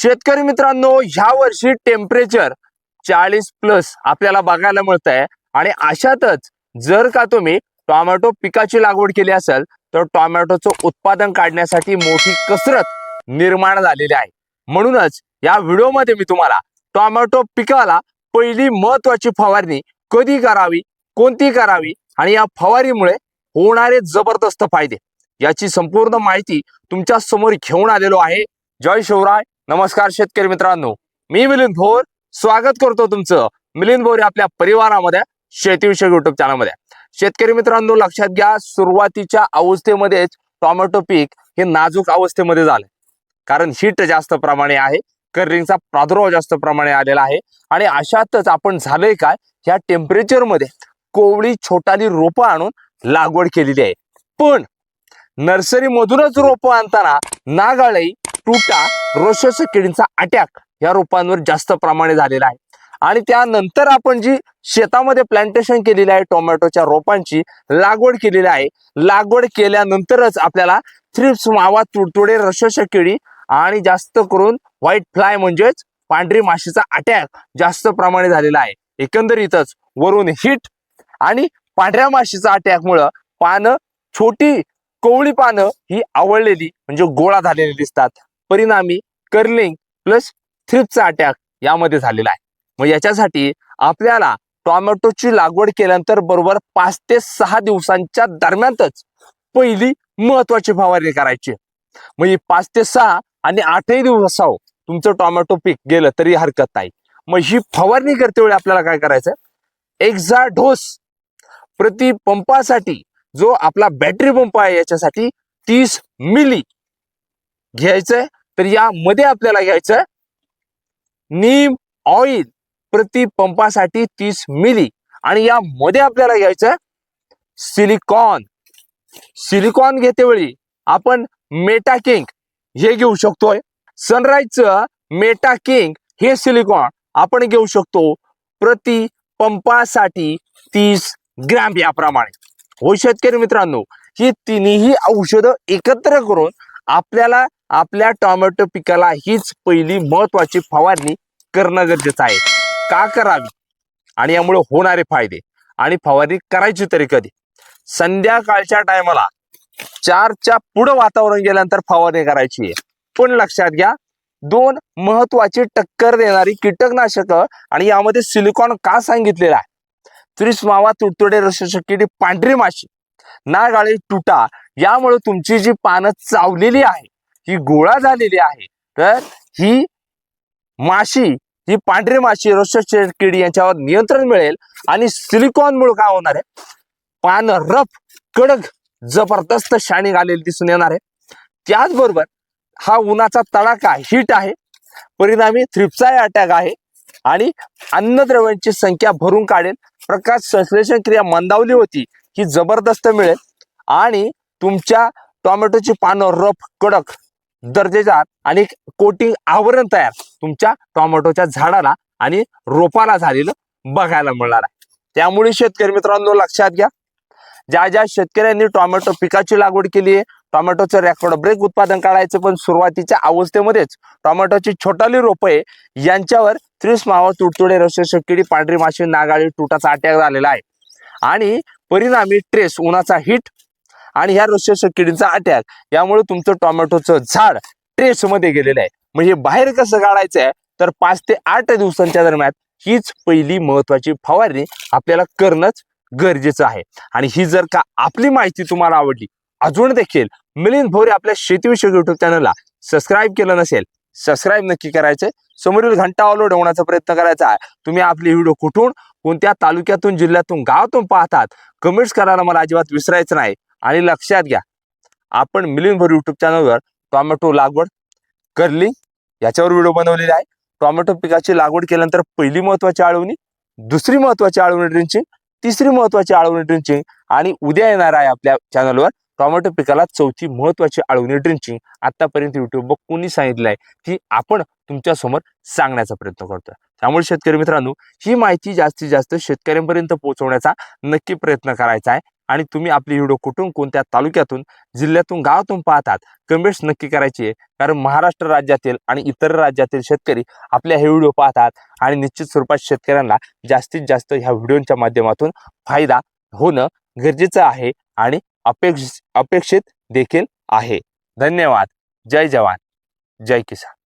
शेतकरी मित्रांनो ह्या वर्षी टेम्परेचर चाळीस प्लस आपल्याला बघायला मिळत आहे आणि अशातच जर का तुम्ही टोमॅटो पिकाची लागवड केली असेल तर टॉमॅटोचं उत्पादन काढण्यासाठी मोठी कसरत निर्माण झालेली आहे. म्हणूनच या व्हिडिओमध्ये मी तुम्हाला टोमॅटो पिकाला पहिली महत्वाची फवारणी कधी करावी कोणती करावी आणि या फवारीमुळे होणारे जबरदस्त फायदे याची संपूर्ण माहिती तुमच्यासमोर घेऊन आलेलो आहे. जय शिवराय. नमस्कार शेतकरी मित्रांनो मी मिलिंद भोर. स्वागत करतो तुमचं मिलिंद भोर आपल्या परिवारामध्ये शेतीविषयक युट्यूब चॅनलमध्ये शेतकरी मित्रांनो लक्षात घ्या सुरुवातीच्या अवस्थेमध्येच टोमॅटो पीक हे नाजूक अवस्थेमध्ये झालं. कारण हीट जास्त प्रमाणे आहे कर्रिंगचा प्रादुर्भाव जास्त प्रमाणे आलेला आहे. आणि अशातच आपण झालंय काय? ह्या टेम्परेचरमध्ये कोवळी छोटाली रोपं आणून लागवड केलेली आहे. पण नर्सरी मधूनच रोपं आणताना नागाळई तुटा रोशस किडींचा अटॅक या रोपांवर जास्त प्रमाणे झालेला आहे. आणि त्यानंतर आपण जी शेतामध्ये प्लांटेशन केलेली आहे टोमॅटोच्या रोपांची लागवड केलेली आहे. लागवड केल्यानंतरच आपल्याला थ्रिप्स मावा तुडतुडे रशस किडी आणि जास्त करून व्हाईट फ्लाय म्हणजेच पांढरी माशीचा अटॅक जास्त प्रमाणे झालेला आहे. एकंदरीतच वरून हिट आणि पांढऱ्या माशीचा अटॅक मुळे पानं छोटी कोवळी पानं ही आवळलेली म्हणजे गोळा झालेली दिसतात. परिणामी कर्लिंग प्लस थ्रिपचा अटॅक यामध्ये झालेला आहे. मग याच्यासाठी आपल्याला टोमॅटोची लागवड केल्यानंतर बरोबर पाच ते सहा दिवसांच्या दरम्यानच पहिली महत्वाची फवारणी करायची. मग ही पाच ते सहा आणि आठही दिवसाव तुमचं टोमॅटो पीक गेलं तरी हरकत नाही. मग ही फवारणी करते वेळी आपल्याला काय करायचं? एक्झा ढोस प्रति पंपासाठी जो आपला बॅटरी पंप आहे याच्यासाठी तीस मिली घ्यायचंय. तर यामध्ये आपल्याला घ्यायचं नीम ऑइल प्रति पंपासाठी तीस मिली आणि यामध्ये आपल्याला घ्यायचं सिलिकॉन सिलिकॉन घेतेवेळी आपण मेटाकिंग हे घेऊ शकतोय. सनराईजचं मेटा किंग हे सिलिकॉन आपण घेऊ शकतो प्रति पंपासाठी तीस ग्रॅम याप्रमाणे. हो शेतकरी मित्रांनो ही तिन्ही औषधं एकत्र करून आपल्याला आपल्या टोमॅटो पिकाला हीच पहिली महत्वाची फवारणी करणं गरजेचं आहे. का करावी? आणि यामुळे होणारे फायदे आणि फवारणी करायची तरी कधी? संध्याकाळच्या टायमाला चारच्या पुढं वातावरण गेल्यानंतर फवारणी करायची आहे. पण लक्षात घ्या दोन महत्वाची टक्कर देणारी कीटकनाशक आणि यामध्ये सिलिकॉन का सांगितलेलं आहे? त्रिस मावा तुडतुडे रसशक्ती पांढरी माशी नागाळी तुटा यामुळे तुमची जी पानं चावलेली आहे ही गोळा झालेली आहे. तर ही माशी ही पांढरी माशी रसश किडी यांच्यावर नियंत्रण मिळेल आणि सिलिकॉन मुळे काय होणार आहे? पान रफ कडक जबरदस्त शाणी आलेली दिसून येणार आहे. त्याचबरोबर हा उन्हाचा तडाखा हिट आहे. परिणामी थ्रिप्साय अटॅक आहे आणि अन्नद्रव्यांची संख्या भरून काढेल. प्रकाश संश्लेषण क्रिया मंदावली होती ही जबरदस्त मिळेल. आणि तुमच्या टोमॅटोची पानं रफ कडक दर्जेदार आणि कोटिंग आवरण तयार तुमच्या टोमॅटोच्या झाडाला आणि रोपाला झालेलं बघायला मिळणार आहे. त्यामुळे शेतकरी मित्रांनो लक्षात घ्या ज्या ज्या शेतकऱ्यांनी टोमॅटो पिकाची लागवड केली आहे टोमॅटोचं रेकॉर्ड ब्रेक उत्पादन काढायचं पण सुरुवातीच्या अवस्थेमध्येच टोमॅटोची छोटाली रोपे यांच्यावर त्रिस मावा तुडतुडे रस किडी पांढरी माशी नागाळी तुटाचा अटॅक झालेला आहे. आणि परिणामी ट्रेस उन्हाचा हिट आणि ह्या रस किडींचा अटॅक यामुळे तुमचं टोमॅटोचं झाड ट्रेस मध्ये गेलेलं आहे. म्हणजे बाहेर कसं काढायचं आहे तर पाच ते आठ दिवसांच्या दरम्यान हीच पहिली महत्वाची फवारणी आपल्याला करणंच गरजेचं आहे. आणि ही जर का आपली माहिती तुम्हाला आवडली अजून देखील मिलिंद भोरे आपल्या शेतीविषयक युट्यूब चॅनलला सबस्क्राईब केलं नसेल सबस्क्राईब नक्की करायचे. समोरील घंटा ऑलोड होण्याचा प्रयत्न करायचा आहे. तुम्ही आपली व्हिडिओ कुठून कोणत्या तालुक्यातून जिल्ह्यातून गावातून पाहतात कमेंट्स करायला मला अजिबात विसरायचं नाही. आणि लक्षात घ्या आपण मिलिंद भोर युट्यूब चॅनलवर टोमॅटो लागवड करली. याच्यावर व्हिडिओ बनवलेला आहे. टोमॅटो पिकाची लागवड केल्यानंतर पहिली महत्वाची आळवणी दुसरी महत्वाची आळवणी ड्रिंचिंग तिसरी महत्वाची आळवणी ड्रिंचिंग आणि उद्या येणार आहे आपल्या चॅनलवर टोमॅटो पिकाला चौथी महत्वाची आळवणी ड्रिंचिंग आतापर्यंत युट्यूब कोणी सांगितलं आहे ती आपण तुमच्यासमोर सांगण्याचा प्रयत्न करतोय. त्यामुळे शेतकरी मित्रांनो ही माहिती जास्तीत जास्त शेतकऱ्यांपर्यंत पोहोचवण्याचा नक्की प्रयत्न करायचा आहे. आणि तुम्ही आपली व्हिडिओ कुठून कोणत्या तालुक्यातून जिल्ह्यातून गावातून पाहतात कमेंट्स नक्की करायची. आहे कारण महाराष्ट्र राज्यातील आणि इतर राज्यातील शेतकरी आपल्या हे व्हिडिओ पाहतात आणि निश्चित स्वरूपात शेतकऱ्यांना जास्तीत जास्त ह्या व्हिडिओच्या माध्यमातून फायदा होणं गरजेचं आहे आणि अपेक्ष अपेक्षित देखील आहे. धन्यवाद. जय जवान. जय किसान.